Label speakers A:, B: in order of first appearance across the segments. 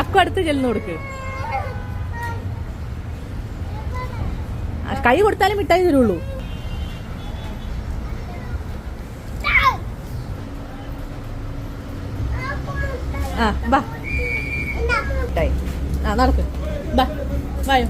A: അക്കു അടുത്ത് ചെല്ലുന്നു കൊടുക്ക്. കൈ കൊടുത്താലും മിഠായി തരുള്ളൂ. ആ ബാ. മിഠായി. ആ നടക്ക്. ബാ വായോ.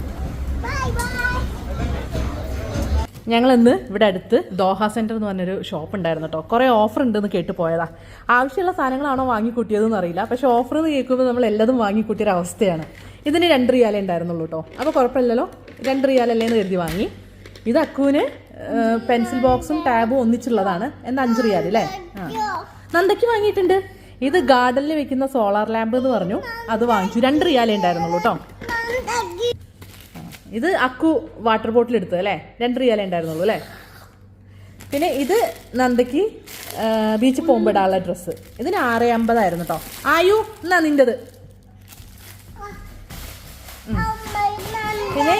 A: ഞങ്ങൾ ഇന്ന് ഇവിടെ അടുത്ത് ദോഹ സെന്റർ എന്ന് പറഞ്ഞൊരു ഷോപ്പ് ഉണ്ടായിരുന്നു കേട്ടോ കുറേ ഓഫർ ഉണ്ടെന്ന് കേട്ട് പോയതാ. ആവശ്യമുള്ള സാധനങ്ങളാണോ വാങ്ങിക്കൂട്ടിയതെന്ന് അറിയില്ല. പക്ഷെ ഓഫർ എന്ന് കേൾക്കുമ്പോൾ നമ്മൾ എല്ലാതും വാങ്ങിക്കൂട്ടിയൊരു അവസ്ഥയാണ്. ഇതിന് രണ്ട് റിയാലേ ഉണ്ടായിരുന്നുള്ളൂ കേട്ടോ അപ്പോൾ കുഴപ്പമില്ലല്ലോ. രണ്ട് റിയാലല്ലേ എന്ന് കരുതി വാങ്ങി. ഇത് അക്കുവിന് പെൻസിൽ ബോക്സും ടാബും ഒന്നിച്ചുള്ളതാണ്. എന്താ അഞ്ച് റിയാൽ അല്ലേ? ആ. നന്ദയ്ക്ക് വാങ്ങിയിട്ടുണ്ട്. ഇത് ഗാർഡനിൽ വെക്കുന്ന സോളാർ ലാമ്പ് എന്ന് പറഞ്ഞു. അത് വാങ്ങിച്ചു. രണ്ട് റിയാലേ ഉണ്ടായിരുന്നുള്ളൂ കേട്ടോ ഇത് അക്കു വാട്ടർ ബോട്ടിൽ എടുത്തത് അല്ലേ? രണ്ട് റിയാലേ ഉണ്ടായിരുന്നുള്ളൂ അല്ലേ? പിന്നെ ഇത് നന്ദയ്ക്ക് ബീച്ചിൽ പോകുമ്പോൾ ഇടാനുള്ള ഡ്രസ്സ് ഇതിന് ആറ് അമ്പതായിരുന്നു കേട്ടോ ആയു എന്നാ നിന്റെത് പിന്നെ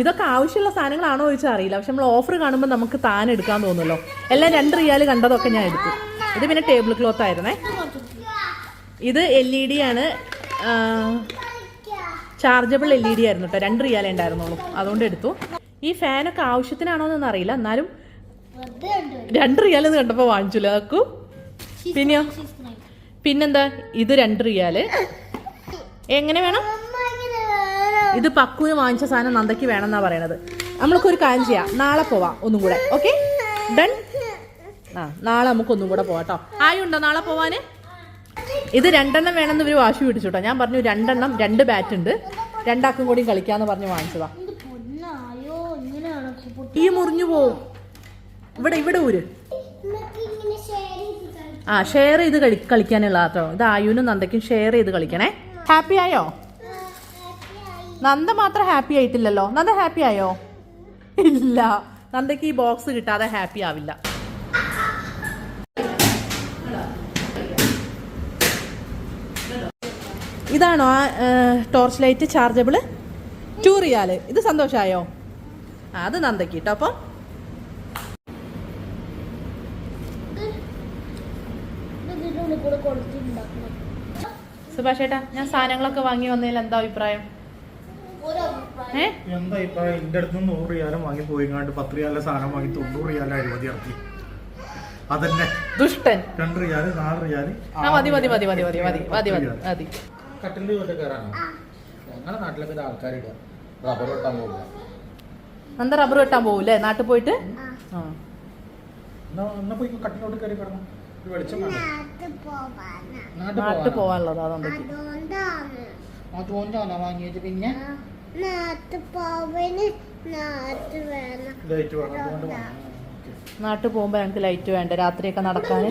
A: ഇതൊക്കെ ആവശ്യമുള്ള സാധനങ്ങളാണോ ചോദിച്ചാൽ അറിയില്ല. പക്ഷെ നമ്മൾ ഓഫർ കാണുമ്പോൾ നമുക്ക് താൻ എടുക്കാൻ തോന്നുമല്ലോ എല്ലാം രണ്ട് റിയാൽ കണ്ടതൊക്കെ ഞാൻ എടുത്തു. ഇത് പിന്നെ ടേബിൾ ക്ലോത്ത് ആയിരുന്നേ. ഇത് എൽ ഇ ഡി ആണ്. ചാർജബിൾ എൽ ഇ ഡി ആയിരുന്നു കേട്ടോ രണ്ട് റിയാലേ ഉണ്ടായിരുന്നുള്ളൂ. അതുകൊണ്ട് എടുത്തു. ഈ ഫാനൊക്കെ ആവശ്യത്തിനാണോ എന്നൊന്നും അറിയില്ല. എന്നാലും രണ്ട് റിയാൽ എന്ന് കണ്ടപ്പോൾ വാങ്ങിച്ചില്ല? അതൊക്കെ. പിന്നെയോ? പിന്നെന്താ? ഇത് രണ്ട് റിയാൽ. എങ്ങനെ വേണം? ഇത് പക്കുവിന് വാങ്ങിച്ച സാധനം നന്ദയ്ക്ക് വേണമെന്നാ പറയണത്. നമ്മൾക്ക് ഒരു കാര്യം ചെയ്യാം. നാളെ പോവാം ഒന്നും കൂടെ ഓക്കെ? ഡൺ ആ നാളെ നമുക്ക് ഒന്നും കൂടെ പോവാം കേട്ടോ ആയുണ്ടോ നാളെ പോവാന്? ഇത് രണ്ടെണ്ണം വേണമെന്ന് ഇവർ വാശി പിടിച്ചു കേട്ടോ ഞാൻ പറഞ്ഞു രണ്ടെണ്ണം രണ്ട് ബാറ്റ് ഉണ്ട്. രണ്ടാക്കും കൂടി കളിക്കാന്ന് പറഞ്ഞ് വാങ്ങിച്ചതാ. ഈ മുറിഞ്ഞു പോവും. ഇവിടെ ഇവിടെ ഊര്. ആ ഷെയർ ചെയ്ത് കളി കളിക്കാനുള്ള കേട്ടോ ഇത് ആയുനും നന്ദയ്ക്കും ഷെയർ ചെയ്ത് കളിക്കണേ. ഹാപ്പി ആയോ? നന്ദ മാത്രം ഹാപ്പി ആയിട്ടില്ലല്ലോ. നന്ദ ഹാപ്പി ആയോ? ഇല്ല. നന്ദയ്ക്ക് ഈ ബോക്സ് കിട്ടാതെ ഹാപ്പി ആവില്ല. ഇതാണോ ആ ടോർച്ച് ലൈറ്റ് ചാർജബിൾ ടൂ റിയാൽ ഇത് സന്തോഷമായോ അത് നന്ദയ്ക്ക് കേട്ടോ അപ്പം സുഭാഷ് ഏട്ടാ ഞാൻ സാധനങ്ങളൊക്കെ വാങ്ങി വന്നതിൽ എന്താ അഭിപ്രായം?
B: എന്താ ഇപ്പൊ എന്റെ അടുത്ത് നിന്ന് നൂറ് റിയാലും വാങ്ങി പോയിങ്ങാണ്ട് പത്ത് സാധനം വാങ്ങി തൊണ്ണൂറ് റിയാലും അഴിമതി ഇറക്കി അതന്നെ.
A: ദുഷ്ടൻ.
B: രണ്ട് റിയാൽ നാല് റിയാൽ
A: ആ മതി മതി മതി മതി മതി മതി മതി മതി. മതി
C: കട്ടിൽ വീട്ടിൽ കയറാനോ? ഞങ്ങളെ നാട്ടിലൊക്കെ ഇത് ആൾക്കാരിടുക റബ്ബർ വെട്ടാൻ പോവുക
A: നന്ദ റബ്ബർ വെട്ടാൻ പോകൂലേ നാട്ടിൽ പോയിട്ട്? ആ.
B: പോയി കട്ടിലോട്ട് കയറി കിടന്നു.
D: നാട്ടിൽ
A: പോവാനുള്ളത്
C: അതുകൊണ്ടേക്ക് വാങ്ങിയത് പിന്നെ?
D: നാട്ടിൽ
A: പോകുമ്പോ ഞങ്ങക്ക് ലൈറ്റ് വേണ്ട? രാത്രിയൊക്കെ നടക്കാൻ